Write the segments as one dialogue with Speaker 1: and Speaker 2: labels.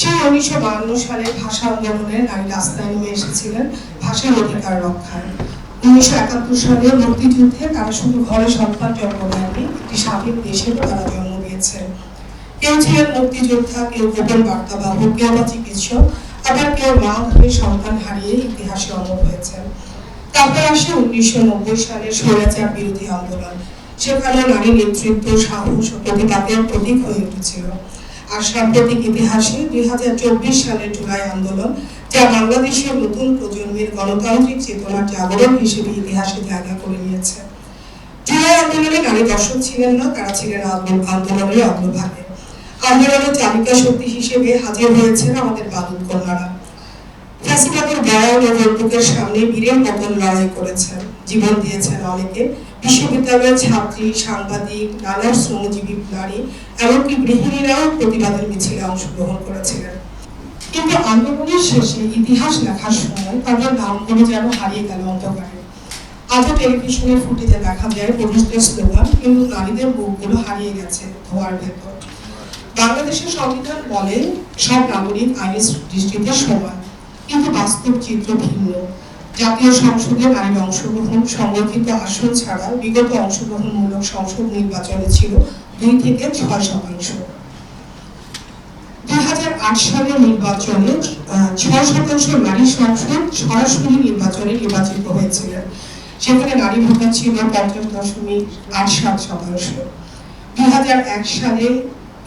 Speaker 1: সেই উনিশশো বাহান্ন সালে ভাষা আন্দোলনে নারী রাস্তায় নেমে এসেছিলেন ভাষার অধিকার রক্ষায়। উনিশশো একাত্তর সালে মুক্তিযুদ্ধে তারা শুধু ঘরে সন্তান জন্ম দেয়নি একটি স্বাধীন দেশেরও তারা জন্ম দিয়েছেন কেউ ছিলেন মুক্তিযোদ্ধা, কেউ গোপন বার্তাবাহক, কেউ বা চিকিৎসক, আবার কেউ মা হয়ে সন্তান হারিয়ে ইতিহাসে অমর হয়েছেন। তারপর আসে উনিশশো নব্বই সালে স্বৈরাচার বিরোধী আন্দোলন। সেখানে নারী নেতৃত্ব, সাহস ও প্রতিবাদের প্রতীক হয়ে উঠেছিল। সাম্প্রতিক ইতিহাসে দুই হাজার চব্বিশ সালের জুলাই আন্দোলন, যা বাংলাদেশের নতুন প্রজন্মের গণতান্ত্রিক চেতনার জাগরণ হিসেবে ইতিহাসে জায়গা করে নিয়েছে। জুলাই আন্দোলনে নারী দর্শক ছিলেন না, তারা ছিলেন আন্দোলনের অগ্রভাগে। আন্দোলনের চালিকা শক্তি হিসেবে হাজির হয়েছেন আমাদের বাদুল কন্যারা। ফ্যাসিবাদের বয়ান ও সামনে বীরের মতন লড়াই করেছেন, জীবন দিয়েছেন অনেকে। বিশ্ববিদ্যালয়ের ছাত্রী, সাংবাদিক, নানা শ্রমজীবী নারী, এমনকি গৃহিণীরাও প্রতিবাদের মিছিলে অংশগ্রহণ করেছিলেন। কিন্তু আন্দোলনের শেষে ইতিহাস লেখার সময় তাদের নামগুলো যেন হারিয়ে গেল অন্ধকারে। আজও টেলিভিশনের ফুটেজে দেখা যায় পুরুষদের স্লোগান, কিন্তু নারীদের মুখগুলো হারিয়ে গেছে ধোয়ার ভেতর। বাংলাদেশের সংবিধান বলে, সব নাগরিক আইনের দৃষ্টিতে সমান। বাস্তব চিত্র ভিন্ন। জাতীয় সংসদে নারীর অংশগ্রহণ সংরক্ষিত আসন ছাড়া বিগত অংশগ্রহণমূলক সংসদ নির্বাচনে ছিল দুই থেকে ছয় শতাংশ। দুই হাজার আট সালের নির্বাচনে ছয় শতাংশ নারী সংসদ সরাসরি নির্বাচনে নির্বাচিত হয়েছিলেন। সেখানে নারী ভোটার ছিল পঞ্চাশ দশমিক আট সাত শতাংশ। দুই হাজার এক সালে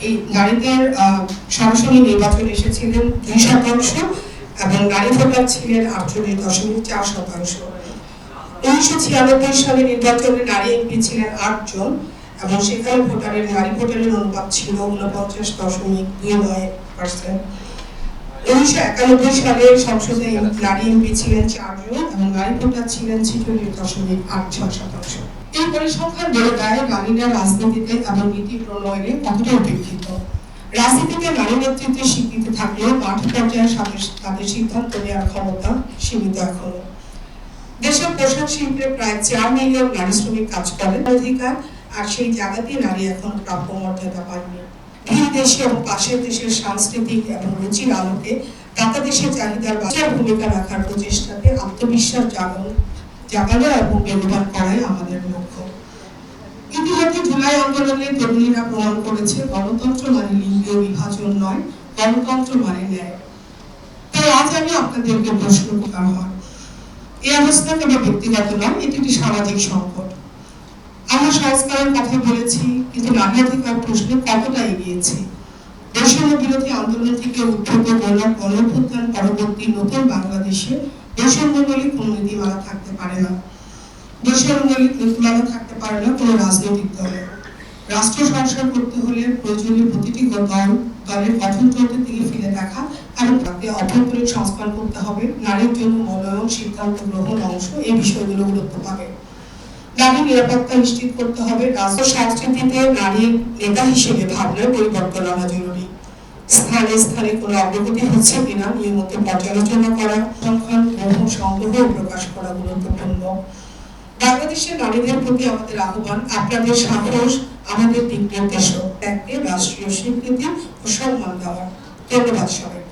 Speaker 1: এই নারীদের সরাসরি নির্বাচন এসেছিলেন দুই শতাংশ। এবং নারী ভোটার ছিলেন আটচল্লিশ দশমিক চার শতাংশ। উনিশশো ছিয়ানব্বই সালে নির্বাচনে নারী এমপি ছিলেন আটজন এবং সেখানে ভোটারের নারী ভোটারের অনুপাত ছিল উনপঞ্চাশ দশমিক দুই নয় পার্সেন্ট উনিশশো একানব্বই সালে সংসদে নারী এমপি ছিলেন চারজন এবং নারী ভোটার ছিলেন ছিচল্লিশ দশমিক আট ছয় শতাংশ। এই পরিসংখ্যান বলে দেয় নারীরা রাজনীতিতে এবং নীতি প্রণয়নে কতটা উপেক্ষিত রাজনীতিতে নারী স্বীকৃতি থাকলেও মাঠ পর্যায়ে তাদের সিদ্ধান্ত নেওয়ার ক্ষমতা সীমিত এখনও। দেশের পোশাক শিল্পে প্রায় চার মিলিয়ন নারী শ্রমিক কাজ করেন। অধিকার আর সেই জায়গাতে নারী এখন প্রাপ্য মর্যাদা পায়নি দেশে এবং পাশের দেশের সাংস্কৃতিক এবং রুচির আলোকে দাতা দেশের চাহিদার বাজার ভূমিকা রাখার প্রচেষ্টাতে আত্মবিশ্বাস জাগানো এবং বেগবান করাই আমাদের লক্ষ্য। জুলাই তরুণীরা প্রমাণ করেছে গণতন্ত্র মানে লিঙ্গীয় বিভাজন নয় গণতন্ত্র মানে ন্যায় তাই আজ আমি আপনাদেরকে প্রশ্ন করা হয়। এই অবস্থা কেবল ব্যক্তিগত নয় এটি একটি সামাজিক সংকট। আমরা সংস্কারের কথা বলেছি, কিন্তু নারী অধিকার প্রশ্নে কতটা এগিয়েছি। বৈষম্য বিরোধী আন্দোলন থেকে উদ্ভূত গণ গণঅভ্যুত্থান পরবর্তী নতুন বাংলাদেশে বৈষম্য বলে কোনো নীতিমালা থাকতে পারে না। বৈষম্য বলে নীতিমালা থাকতে পারে না কোনো রাজনৈতিক দলে। রাষ্ট্র সংস্কার করতে হলে প্রয়োজনীয় প্রতিটি দল দলের গঠনতন্ত্র থেকে ফিরে দেখা আর তাকে অভ্যন্তরীণ সংস্কার করতে হবে, নারীর জন্য মনোনয়ন, সিদ্ধান্ত গ্রহণ অংশ, এই বিষয়গুলো গুরুত্ব পাবে। নারী নিরাপত্তা নিশ্চিত করতে হবে, রাষ্ট্র সংস্কৃতিতে নারীর নেতা হিসেবে ভাবনার পরিবর্তন আনা জরুরি। স্থানে স্থানে কোনো অগ্রগতি হচ্ছে কিনা, নিয়মিত পর্যালোচনা করা সংখ্যান গ্রহণ সংগ্রহ প্রকাশ করা গুরুত্বপূর্ণ। বাংলাদেশের নারীদের প্রতি আমাদের আহ্বান, আপনাদের সাহস, আমাদের দিক নির্দেশক, ত্যাগকে রাষ্ট্রীয় স্বীকৃতি ও সম্মান দেওয়ার ধন্যবাদ সবাই